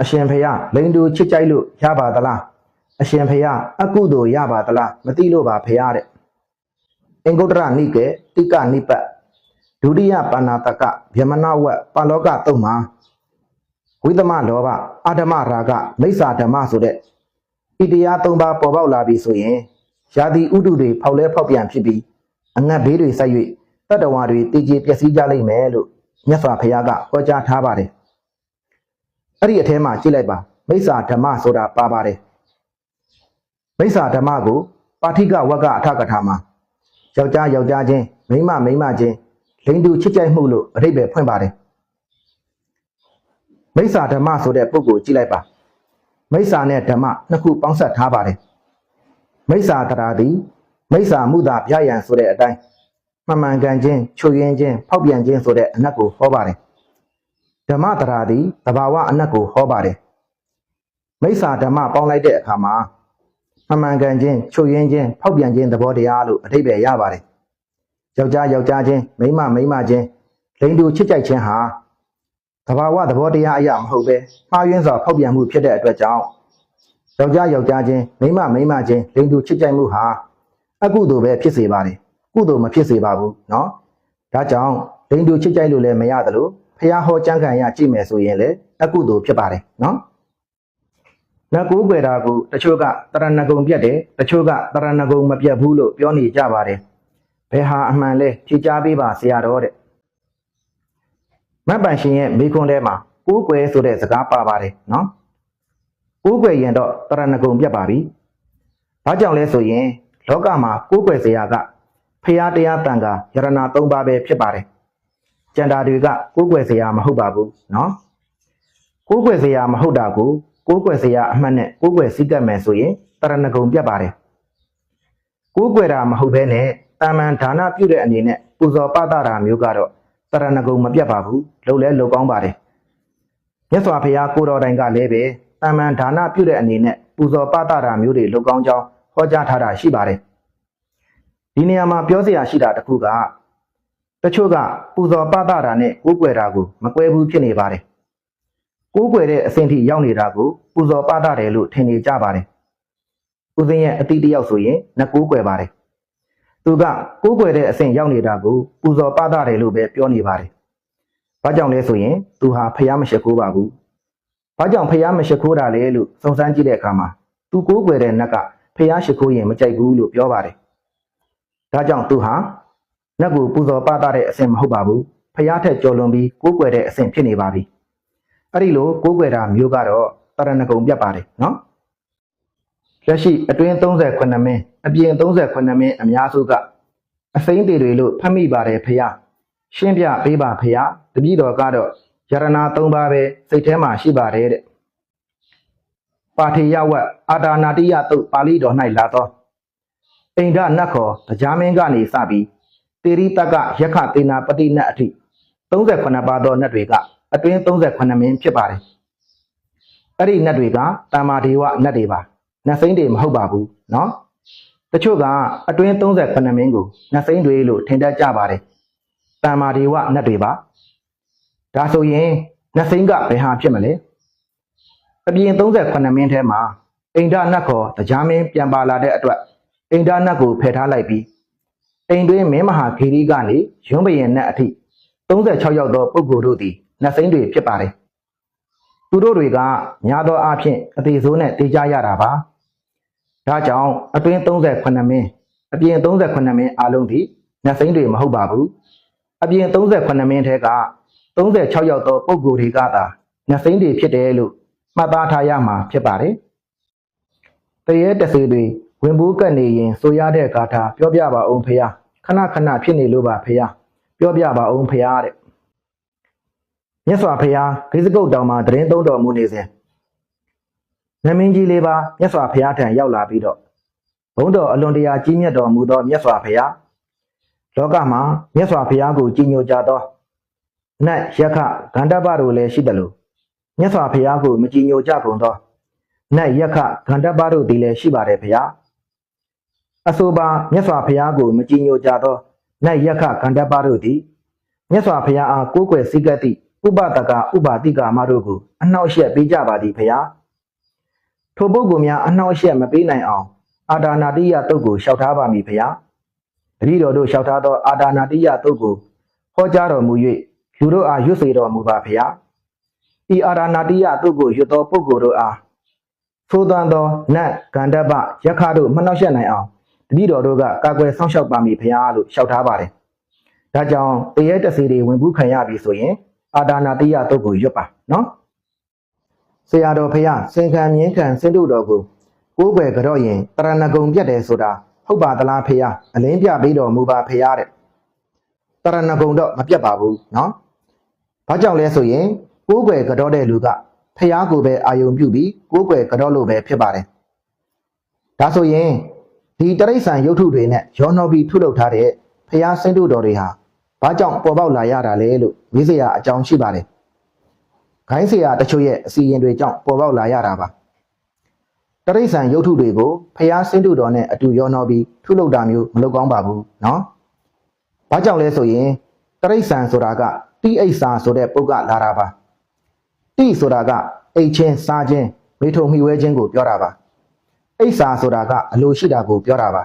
အရှင်ဖေယလိန်တူချစ်ကြိုက်လို့ရပါသလားအရှင်ဖေယအကုသိုလ်ရပါသလားမသိလို့ပါဖေယတဲ့အင်္ဂုတ္တရနိကေတိကနိပတ်ဒုတိယပါဏာတကဗျမနဝက်ပါလောကတုံမှာဝိသမလောဘအာဓမရာဂမိစ္ဆာဓမ္မဆိုတဲ့ဣတရား၃ပါးပေါ်ပေါက်လာပြီဆိုရင်ယာတိဥဒုတွေဖောက်လဲဖောက်ပြန်ဖြစ်ပြီးအငတ်ဘေးတွေဆက်၍တတ္တဝါတွေတည်ကြည်ပျက်စီးကြလိမ့်မယ်လို့မြတ်စွာဘုရားကဟောကြားထားပါတယ် အဲ့ဒီအထဲမှာကြည့်လိုက်ပါမိစ္ဆာဓမ္မဆိုတာပါပါတယ်မိစ္ဆာဓမ္မကိုပါဋိကဝက္ကအထကထာမှာယောက်ျားယောက်ျားချင်းမိန်းမမိန်းမချင်းလိင်တူချစ်ကြိုက်မှုလို့အဓိပ္ပာယ်ဖွင့်ပါတယ်မိစ္ဆာဓမ္မဆိုတဲ့ပုဂ္ဂိုလ်ကြည့်လိုက်ပါမိစ္ဆာနဲ့ဓမ္မနှစ်ခုပေါင်းစပ်ထားပါတယ်မိစ္ဆာတရာသည်မိစ္ဆာမှုသာဗျာယံဆိုတဲ့အတိုင်းမှန်မှန်ကန်ချင်းချွေရင်ချင်းဖောက်ပြန်ခြင်းဆိုတဲ့အနက်ကိုဟောပါတယ် ဓမ္မတရာသည်တဘာဝအနက်ကိုဟောပါတယ်မိစ္ဆာဓမ္မပေါင်းလိုက်တဲ့အခါမှာမှန်မှန်ကန်ချင်းချွေရင်ချင်းဖောက်ပြန်ခြင်းသဘောတရားလို့အဓိပ္ပာယ်ရပါတယ်ယောက်ျားယောက်ျားချင်းမိန်းမမိန်းမချင်းလိင်တူချစ်ကြိုက်ခြင်းဟာတဘာဝသဘောတရားအရာမဟုတ်ပဲမှားယွင်းစွာဖောက်ပြန်မှုဖြစ်တဲ့အတွက်ကြောင့်ယောက်ျားယောက်ျားချင်းမိန်းမမိန်းမချင်းလိင်တူချစ်ကြိုက်မှုဟာအကုသိုလ်ပဲဖြစ်စေပါတယ်ကုသိုလ်မဖြစ်စေပါဘူးเนาะဒါကြောင့်လိင်တူချစ်ကြိုက်လို့လည်းမရသလိုဖះ ဟောကြံခံရကြည့်မယ်ဆိုရင်လေအကုသို့ဖြစ်ပါတယ်နော်နကူွယ်တာကိုတချို့ကတရဏဂုံပြတ်တယ်တချို့ကတရဏဂုံမပြတ်ဘူးလို့ပြောနေကြပါတယ်ဘယ်ဟာအမှန်လဲဖြေချပေးပါဆရာတော်တဲ့မပန်ရှင်ရဲ့မိခွန်းထဲမှာကိုးကွယ်ဆိုတဲ့စကားပါပါတယ်နော်ကိုးကွယ်ရင်တော့တရဏဂုံပြတ်ပါပြီဘာကြောင့်လဲဆိုရင်လောကမှာကိုးကွယ်စရာကဖရာတရားတန်ခါယရဏ၃ပါးပဲဖြစ်ပါတယ် ကျန်တာတွေကကိုးကွယ်စရာမဟုတ်ပါဘူးနော်ကိုးကွယ်စရာမဟုတ်တာကိုကိုးကွယ်စရာအမှတ်နဲ့ကိုးကွယ်စည်းကပ်မယ်ဆိုရင်တရဏဂုံပြတ်ပါတယ်ကိုးကွယ်တာမဟုတ်ဘဲနဲ့တာမန်ဒါနပြုတဲ့အနေနဲ့ပူဇော်ပသတာမျိုးကတော့တရဏဂုံမပြတ်ပါဘူးလုံလဲလုံကောင်းပါတယ်မြတ်စွာဘုရားကိုတော်တိုင်ကလည်းပဲတာမန်ဒါနပြုတဲ့အနေနဲ့ပူဇော်ပသတာမျိုးတွေလုံကောင်းကြောင်းဟောကြားထားတာရှိပါတယ်ဒီနေရာမှာပြောစရာရှိတာတစ်ခုက တချို့ကပူဇော်ပသတာနဲ့ကိုးကွယ်တာကိုမကွဲဘူးဖြစ်နေပါတယ်ကိုးကွယ်တဲ့အဆင့်ထိရောက်နေတာကိုပူဇော်ပသတယ်လို့ထင်နေကြပါတယ်ဦးဇင်းရဲ့အတိတ်တယောက်ဆိုရင်နှကိုးကွယ်ပါတယ်သူကကိုးကွယ်တဲ့အဆင့်ရောက်နေတာကိုပူဇော်ပသတယ်လို့ပဲပြောနေပါတယ်ဘာကြောင့်လဲဆိုရင်သူဟာဖျားမရှိခိုးပါဘူးဘာကြောင့်ဖျားမရှိခိုးတာလဲလို့စုံစမ်းကြည့်တဲ့အခါမှာသူကိုးကွယ်တဲ့နတ်ကဖျားရှိခိုးရင်မကြိုက်ဘူးလို့ပြောပါတယ်ဒါကြောင့်သူဟာ နတ်ကိုပူဇော်ပသတဲ့အဆင့်မဟုတ်ပါဘူးဖျားထက်ကျော်လွန်ပြီးကိုးကွယ်တဲ့အဆင့်ဖြစ်နေပါပြီအဲ့ဒီလိုကိုးကွယ်တာမျိုးကတော့တရဏဂုံပြတ်ပါတယ်နော်လက်ရှိအတွင်း38မင်းအပြင်38မင်းအများစုကအစိမ့်တွေတွေလို့ဖတ်မိပါတယ်ဖျားရှင်းပြပေးပါဖျားတပည့်တော်ကတော့ယရဏ၃ပါးပဲစိတ်ထဲမှာရှိပါတယ်တဲ့ပါထေယဝတ်အာတာနာတိယတုတ်ပါဠိတော်၌လာသောအိန္ဒနတ်ခေါ်တရားမင်းကနေစပြီး တေရိတကယခသေနာပတိနတ်အထိ38ပါးသောနတ်တွေကအတွင်း38မင်းဖြစ်ပါတယ်အဲ့ဒီနတ်တွေကတာမာဒေဝနတ်တွေပါနတ်စိမ့်တွေမဟုတ်ပါဘူးเนาะတချို့ကအတွင်း38မင်းကိုနတ်စိမ့်တွေလို့ထင်တတ်ကြပါတယ်တာမာဒေဝနတ်တွေပါဒါဆိုရင်နတ်စိမ့်ကဘယ်ဟာဖြစ်မလဲအပြင်38မင်းထဲမှာအိန္ဒနတ်ခေါ်တရားမင်းပြန်ပါလာတဲ့အတွက်အိန္ဒနတ်ကိုဖယ်ထားလိုက်ပြီး အိမ်တွင်းမင်းမဟာဂီရီကနေရွံးပရင်နတ်အထိ36ယောက်သောပုဂ္ဂိုလ်တို့သည်နတ်စိမ့်တွေဖြစ်ပါတယ်သူတို့တွေကညာသောအားဖြင့်အသေးဆိုးနဲ့တေးကြရတာပါဒါကြောင့်အတွင်း38မင်းအပြင်38မင်းအားလုံးဒီနတ်စိမ့်တွေမဟုတ်ပါဘူးအပြင်38မင်းထဲက36ယောက်သောပုဂ္ဂိုလ်တွေကသာနတ်စိမ့်တွေဖြစ်တယ်လို့မှတ်သားထားရမှာဖြစ်ပါတယ်တရေတစေတွေဝင်ဘူးကပ်နေရင်ဆိုရတဲ့ဂါထာပြောပြပါအောင်ဖေယ ခဏခဏဖြစ်နေလို့ပါဖေယပြောပြပါအောင်ဖေယတဲ့မြတ်စွာဘုရားဂိစကုတ်တောင်မှာတရင်သုံးတော်မူနေစဉ်နမင်းကြီးလေးပါမြတ်စွာဘုရားထံရောက်လာပြီးတော့ဘုန်းတော်အလွန်တရာကြီးမြတ်တော်မူသောမြတ်စွာဘုရားလောကမှာမြတ်စွာဘုရားကိုကြီးညိုကြသောနတ်ယက္ခဂန္ဓပတို့လည်းရှိတယ်လို့မြတ်စွာဘုရားကိုမကြီးညိုကြကုန်သောနတ်ယက္ခဂန္ဓပတို့သည်လည်းရှိပါတယ်ဘုရား အဆိုပါမြတ်စွာဘုရားကိုမကြီးညိုကြသောနတ်ယက္ခဂန္ဓပတို့သည်မြတ်စွာဘုရားအားကိုးကွယ်စည်းကပ်သည့်ဥပတကဥပါတိကာမတို့ကိုအနှောက်အယှက်ပေးကြပါသည်ဖရာထိုပုဂ္ဂိုလ်များအနှောက်အယှက်မပေးနိုင်အောင်အာဒါနာတိယတုတ်ကိုလျှောက်ထားပါမည်ဖရာတတိတော်တို့လျှောက်ထားသောအာဒါနာတိယတုတ်ကိုဟောကြားတော်မူ၍လူတို့အားရွတ်စေတော်မူပါဖရာဤအာဒါနာတိယတုတ်ကိုရွတ်သောပုဂ္ဂိုလ်တို့အားသိုးသွမ်းသောနတ်ဂန္ဓပယက္ခတို့မနှောက်ယှက်နိုင်အောင် တတိတော်တို့ကကာကွယ်ဆောင်ရှောက်ပါမည်ဖရာလို့လျှောက်ထားပါတယ်ဒါကြောင့်တရေတစီတွေဝင်ဘူးခံရပြီဆိုရင်အာဒါနာတိယတုတ်ကိုရွတ်ပါနော်ဆရာတော်ဖရာစင်ခံမြင်းခံစင်တို့တော်ကိုကိုးကွယ်ကြတော့ရင်တရဏဂုံပြတ်တယ်ဆိုတာဟုတ်ပါသလားဖရာအလင်းပြပေးတော်မူပါဖရာတဲ့တရဏဂုံတော့မပြတ်ပါဘူးနော်ဘာကြောင့်လဲဆိုရင်ကိုးကွယ်ကြတော့တဲ့လူကဖရာကိုပဲအာယုံပြုပြီးကိုးကွယ်ကြတော့လို့ပဲဖြစ်ပါတယ်ဒါဆိုရင် ဒီတရိษံရုပ်ထုတွေနဲ့ရောနှောပြီးထုလုပ်ထားတဲ့ဖရာစင်တို့တော်တွေဟာဘာကြောင့်ပေါ်ပေါက်လာရတာလဲလို့မေးစရာအကြောင်းရှိပါတယ်။ခိုင်းစရာတချို့ရဲ့အစီရင်တွေကြောင့်ပေါ်ပေါက်လာရတာပါ။တရိษံရုပ်ထုတွေကိုဖျားစင်းတို့တော်နဲ့အတူရောနှောပြီးထုလုပ်တာမျိုးမလုပ်ကောင်းပါဘူးနော်။ဘာကြောင့်လဲဆိုရင်တရိษံဆိုတာကတိအိဋ္ဌာဆိုတဲ့ပုဂ္ဂလာတာပါ။တိဆိုတာကအိတ်ချင်းစားခြင်းမိထုံမိဝဲခြင်းကိုပြောတာပါ။ အိဋ္ဌာဆိုတာကအလိုရှိတာကိုပြောတာပါ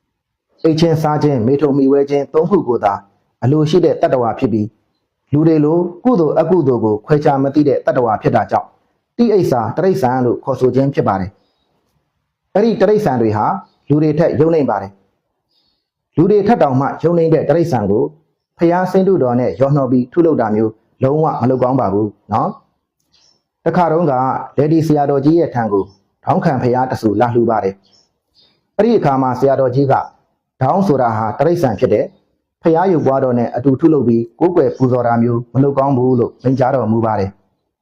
။အိတ်ချင်းစားခြင်းမိထုံမိဝဲခြင်းသုံးခုကိုသာအလိုရှိတဲ့တတ္တဝါဖြစ်ပြီးလူတွေလိုကုသိုလ်အကုသိုလ်ကိုခွဲခြားမသိတဲ့တတ္တဝါဖြစ်တာကြောင့်တိအိဋ္ဌာတရိษံလို့ခေါ်ဆိုခြင်းဖြစ်ပါတယ်။အဲ့ဒီတရိษံတွေဟာလူတွေထက်ယုံနိုင်ပါတယ်။လူတွေထက်တောင်မှယုံနိုင်တဲ့တရိษံကိုဖျားစင်းတို့တော်နဲ့ရောနှောပြီးထုလုပ်တာမျိုးလုံးဝမလုပ်ကောင်းပါဘူးနော်။တခါတုန်းကလေဒီဆရာတော်ကြီးရဲ့ထံကို ထောင်းခံဖျားတဆူလာလှူပါတယ်။အဲ့ဒီအခါမှာဆရာတော်ကြီးကဒေါင်းဆိုတာဟာတရိษံဖြစ်တဲ့ဖျားယူပွားတော်နဲ့အတူထုလုပ်ပြီးကိုးကွယ်ပူဇော်တာမျိုးမလုပ်ကောင်းဘူးလို့မိန့်ကြားတော်မူပါတယ်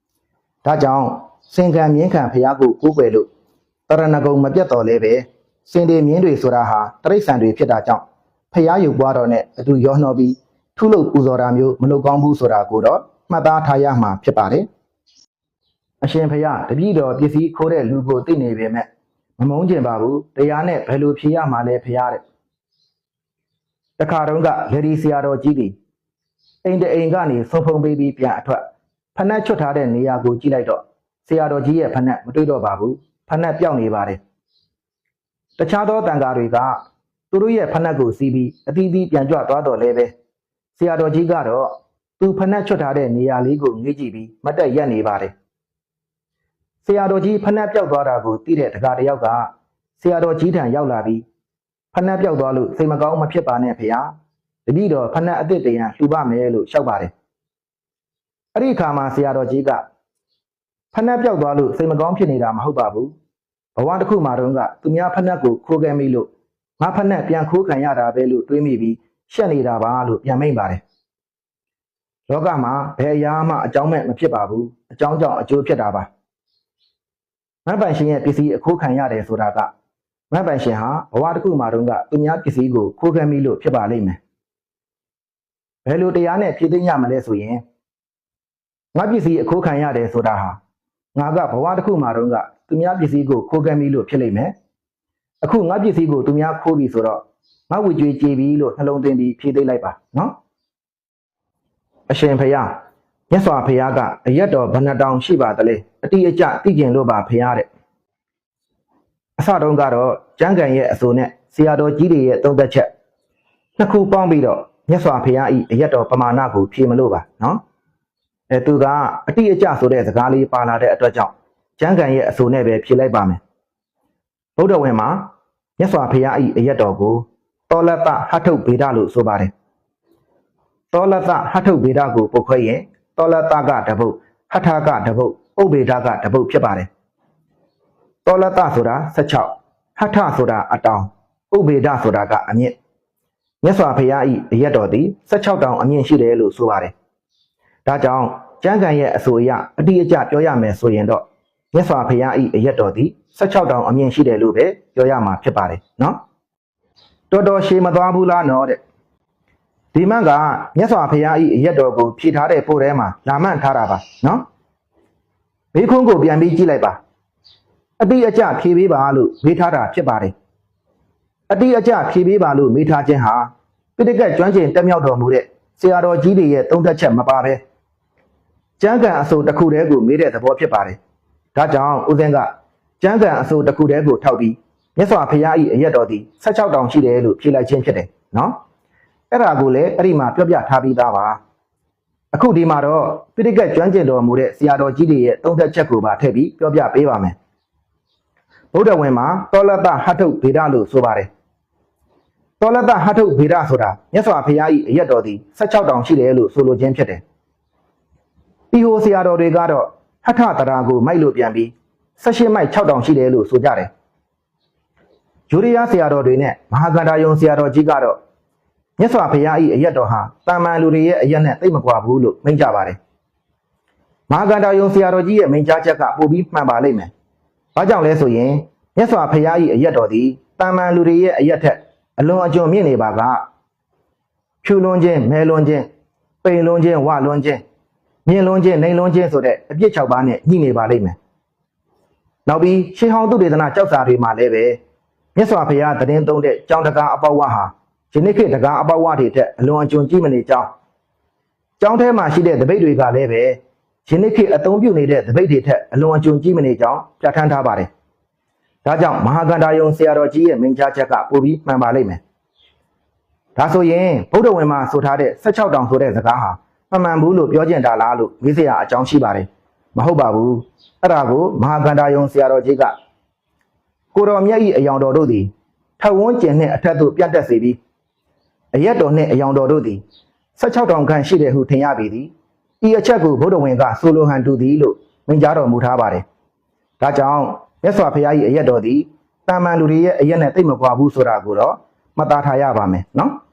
။ဒါကြောင့်စင်ခံမြင်းခံဖျားကိုကိုးကွယ်လို့တရဏဂုံမပြတ်တော်လဲပဲစင်တွေမြင်းတွေဆိုတာဟာတရိษံတွေဖြစ်တာကြောင့်ဖျားယူပွားတော်နဲ့အတူရောနှောပြီးထုလုပ်ပူဇော်တာမျိုးမလုပ်ကောင်းဘူးဆိုတာကိုတော့မှတ်သားထားရမှာဖြစ်ပါတယ်။ အရှင်ဖျားတပည့်တော်ပစ္စည်းခိုးတဲ့လူကိုသိနေပေမဲ့မမုန်းကျင်ပါဘူးတရားနဲ့ဘယ်လိုဖြေရမှာလဲဖျားတဲ့တခါတုန်းကလေဒီဆရာတော်ကြီးသည်အိမ်တအိမ်ကနေဆုံးဖုံပေးပြီးပြန်အထွက်ဖနက်ချွတ်ထားတဲ့နေရာကိုကြည့်လိုက်တော့ဆရာတော်ကြီးရဲ့ဖနက်မတွေ့တော့ပါဘူးဖနက်ပြောင်းနေပါတယ်တခြားသောတန်ဃာတွေကသူတို့ရဲ့ဖနက်ကိုစီးပြီးအသီးသီးပြန်ကြွသွားတော့လဲပဲဆရာတော်ကြီးကတော့သူဖနက်ချွတ်ထားတဲ့နေရာလေးကိုငေးကြည့်ပြီးမတ်တက်ရက်နေပါတယ် ဆရာတော်ကြီးဖနက်ပြောက်သွားတာကိုသိတဲ့တကားတယောက်ကဆရာတော်ကြီးထံရောက်လာပြီးဖနက်ပြောက်သွားလို့စိတ်မကောင်းမဖြစ်ပါနဲ့ဖေဟာတတိတော်ဖနက်အစ်စ်တရံလှူပါမယ်လို့လျှောက်ပါတယ်အဲ့ဒီအခါမှာဆရာတော်ကြီးကဖနက်ပြောက်သွားလို့စိတ်မကောင်းဖြစ်နေတာမဟုတ်ပါဘူးဘဝတစ်ခုမှာတော့ကသူများဖနက်ကိုခိုးခဲ့မိလို့ငါဖနက်ပြန်ခိုးခံရတာပဲလို့တွေးမိပြီးရှက်နေတာပါလို့ပြန်မိန်ပါတယ်လောကမှာဘယ်အရာမှအကြောင်းမဲ့မဖြစ်ပါဘူးအကြောင်းကြောင့်အကျိုးဖြစ်တာပါ မတ်ပိုင်ရှင်ရဲ့ပစ္စည်းအခိုးခံရတယ်ဆိုတာကမတ်ပိုင်ရှင်ဟာဘဝတစ်ခုမှာတုန်းကသူများပစ္စည်းကိုခိုးခဲမိလို့ဖြစ်ပါလိမ့်မယ်ဘယ်လိုတရားနဲ့ဖြည့်သိမ်းရမလဲဆိုရင်ငါပစ္စည်းအခိုးခံရတယ်ဆိုတာဟာငါကဘဝတစ်ခုမှာတုန်းကသူများပစ္စည်းကိုခိုးခဲမိလို့ဖြစ်လိမ့်မယ်အခုငါပစ္စည်းကိုသူများခိုးပြီဆိုတော့ငါဝေကြွေးကြည်ပြီလို့နှလုံးသွင်းပြီးဖြည့်သိမ်းလိုက်ပါနော်အရှင်ဖယား မြတ်စွာဘုရားကအရက်တော်ဘဏ္ဍတောင်ရှိပါတလေအတိအကျသိကျင်လို့ပါဖရားတဲ့အစတုန်းကတော့ကျမ်းဂန်ရဲ့အဆိုနဲ့ဆရာတော်ကြီးတွေရဲ့သုံးသက်ချက်နှစ်ခုပေါင်းပြီးတော့မြတ်စွာဘုရားဤအရက်တော်ပမာဏကိုဖြေမလို့ပါနော်အဲသူကအတိအကျဆိုတဲ့စကားလေးပါလာတဲ့အတွက်ကြောင့်ကျမ်းဂန်ရဲ့အဆိုနဲ့ပဲဖြေလိုက်ပါမယ်ဗုဒ္ဓဝင်မှာမြတ်စွာဘုရားဤအရက်တော်ကိုတောလတဟထုဗေဒလို့ဆိုပါတယ်တောလတဟထုဗေဒကိုပုတ်ခွဲရင် တောလတကတပုတ်ဟထကတပုတ်ဥဗေဒကတပုတ်ဖြစ်ပါတယ်တောလတဆိုတာ16ဟထဆိုတာအတောင်ဥဗေဒဆိုတာကအမြင့်မြတ်စွာဘုရားဤအရက်တော်သည်16တောင်အမြင့်ရှိတယ်လို့ဆိုပါတယ်ဒါကြောင့်ကျမ်းဂန်ရဲ့အဆိုအရအတိအကျပြောရမယ်ဆိုရင်တော့မြတ်စွာဘုရားဤအရက်တော်သည်16တောင်အမြင့်ရှိတယ်လို့ပဲပြောရမှာဖြစ်ပါတယ်နော်တော်တော်ရှည်မသွားဘူးလားနော်တဲ့ ဒီမန့်ကမြတ်စွာဘုရားဤအရက်တော်ကိုဖြည့်ထားတဲ့ပို့ထဲမှာလာမှန်ထားတာပါနော်ဘေးခွန်းကိုပြန်ပြီးကြည့်လိုက်ပါအတိအကျဖြေပေးပါလို့မေးထားတာဖြစ်ပါတယ်အတိအကျဖြေပေးပါလို့မေးထားခြင်းဟာပိဋကတ်ကျွမ်းကျင်တက်မြောက်တော်မူတဲ့ဆရာတော်ကြီးတွေရဲ့သုံးသက်ချက်မပါပဲကျမ်းဂန်အဆိုတစ်ခုတည်းကိုမေးတဲ့သဘောဖြစ်ပါတယ်ဒါကြောင့်ဦးစင်းကကျမ်းဂန်အဆိုတစ်ခုတည်းကိုထောက်ပြီးမြတ်စွာဘုရား၏အရက်တော်သည်16တောင်ရှိတယ်လို့ဖြေလိုက်ခြင်းဖြစ်တယ်နော် အဲ့ဒါကိုလည်းအဲ့ဒီမှာပြောပြထားပြီးသားပါအခုဒီမှာတော့ပိဋကတ်ကျွမ်းကျင်တော်မူတဲ့ဆရာတော်ကြီးတွေရဲ့သုံးသက်ချက်ကိုပါထည့်ပြီးပြောပြပေးပါမယ်ဗုဒ္ဓဝင်မှာတောလတ္တဟထုဗေဒလို့ဆိုပါတယ်တောလတ္တဟထုဗေဒဆိုတာမြတ်စွာဘုရား၏အရက်တော်သည်16တောင်ရှိတယ်လို့ဆိုလိုခြင်းဖြစ်တယ်။ပြီးဟိုဆရာတော်တွေကတော့ဟထတရာကိုမိုက်လို့ပြန်ပြီး18မိုက်6တောင်ရှိတယ်လို့ဆိုကြတယ်။ယူရိယဆရာတော်တွေနဲ့မဟာကန္တာယုံဆရာတော်ကြီးကတော့ မြတ်စွာဘုရား၏အရက်တော်ဟာတာမန်လူတွေရဲ့အရက်နဲ့သိပ်မကွာဘူးလို့မိန့်ကြပါတယ်။မဟာကန္တာယုံဆရာတော်ကြီးရဲ့မိန့်ကြားချက်ကပိုပြီးမှန်ပါလိမ့်မယ်။ဘာကြောင့်လဲဆိုရင်မြတ်စွာဘုရား၏အရက်တော်သည်တာမန်လူတွေရဲ့အရက်ထက်အလွန်အကျွံမြင့်နေပါကဖြူလွန်ခြင်းမဲလွန်ခြင်းပိန်လွန်ခြင်းဝလွန်ခြင်းမြင့်လွန်ခြင်းနှိမ်လွန်ခြင်းဆိုတဲ့အပြစ်၆ပါးနဲ့ညှိနေပါလိမ့်မယ်။နောက်ပြီးရှေးဟောင်းသူတေသနာကြောက်စာတွေမှာလည်းပဲမြတ်စွာဘုရားတည်င်းသုံးတဲ့ကြောင်းတကားအပေါဝါဟာ ယနေ့ခေတ်တကားအပေါဝါတွေထက်အလွန်အကျွံကြီးမနေကြောင်းကြောင်းထဲမှာရှိတဲ့တပိတ်တွေကလည်းပဲယနေ့ခေတ်အသုံးပြုနေတဲ့တပိတ်တွေထက်အလွန်အကျွံကြီးမနေကြောင်းပြဋ္ဌာန်းထားပါတယ်။ဒါကြောင့်မဟာကန္တာယုံဆရာတော်ကြီးရဲ့မိန့်ကြားချက်ကပိုပြီးမှန်ပါလိမ့်မယ်။ဒါဆိုရင်ဗုဒ္ဓဝင်မှာဆိုထားတဲ့16တောင်ဆိုတဲ့စကားဟာမမှန်ဘူးလို့ပြောကျင်တာလားလို့မေးစရာအကြောင်းရှိပါတယ်။မဟုတ်ပါဘူး။အဲ့ဒါကိုမဟာကန္တာယုံဆရာတော်ကြီးကကိုတော်မြတ်၏အယောင်တော်တို့သည်ထဝန်းကျင်နှင့်အထက်သို့ပြတ်တက်စေပြီး အရက်တော်နှင့်အယောင်တော်တို့သည်16တောင်ခန့်ရှိတယ်ဟုထင်ရပေသည်။ဤအချက်ကိုဗုဒ္ဓဝင်ကဆိုလိုဟန်တူသည်လို့မိန့်ကြားတော်မူထားပါတယ်။ဒါကြောင့်မြတ်စွာဘုရား၏အရက်တော်သည်တာမန်လူတွေရဲ့အရက်နဲ့တိတ်မကွာဘူးဆိုတာကိုတော့မှတ်သားထားရပါမယ်နော်။